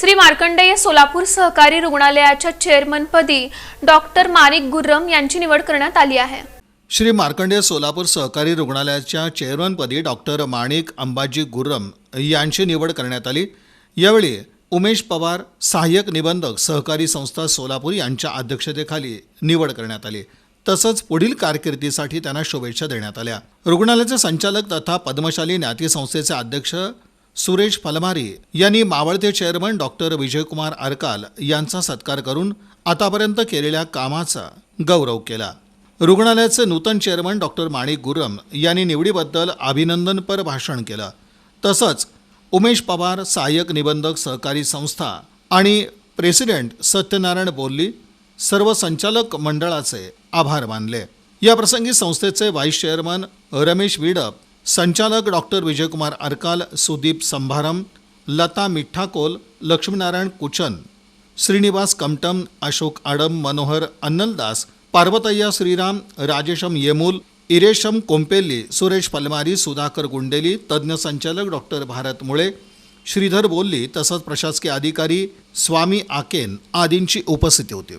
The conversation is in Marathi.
श्री मार्कंडेय सोलापूर सहकारी रुग्णालयाच्या चेअरमनपदी डॉक्टर मारिक गुर्रम यांची निवड करण्यात आली आहे. श्री मार्कंडेय सोलापूर सहकारी रुग्णालयाच्या चेअरमनपदी डॉक्टर माणिक अंबाजी गुर्रम यांची निवड करण्यात आली. यावेळी उमेश पवार सहाय्यक निबंधक सहकारी संस्था सोलापूर यांच्या अध्यक्षतेखाली निवड करण्यात आली. तसंच पुढील कारकिर्दीसाठी त्यांना शुभेच्छा देण्यात आल्या. रुग्णालयाचे संचालक तथा पद्मशाली ज्ञाती संस्थेचे अध्यक्ष सुरेश फलमारी यांनी मावळते चेअरमन डॉक्टर विजयकुमार अरकाल यांचा सत्कार करून आतापर्यंत केलेल्या कामाचा गौरव केला. रुग्णालयाचे नूतन चेअरमन डॉक्टर माणिक गुरम यांनी निवडीबद्दल अभिनंदनपर भाषण केलं. तसंच उमेश पवार सहाय्यक निबंधक सहकारी संस्था आणि प्रेसिडेंट सत्यनारायण बोल्ली सर्व संचालक मंडळाचे आभार मानले. या प्रसंगी संस्थेचे व्हाईस चेअरमन रमेश विडप संचालक डॉक्टर विजयकुमार अरकाल सुदीप संभारम लता मिठ्ठाकोल लक्ष्मीनारायण कुचन श्रीनिवास कमटम अशोक आडम मनोहर अन्नलदास पार्वतय्या श्रीराम राजेशम येमूल इरेशम कोंपेल्ली सुरेश पलमारी सुधाकर गुंडेली तज्ज्ञ संचालक डॉक्टर भारत मुळे श्रीधर बोल्ली तसंच प्रशासकीय अधिकारी स्वामी आकेन आदींची उपस्थिती होती.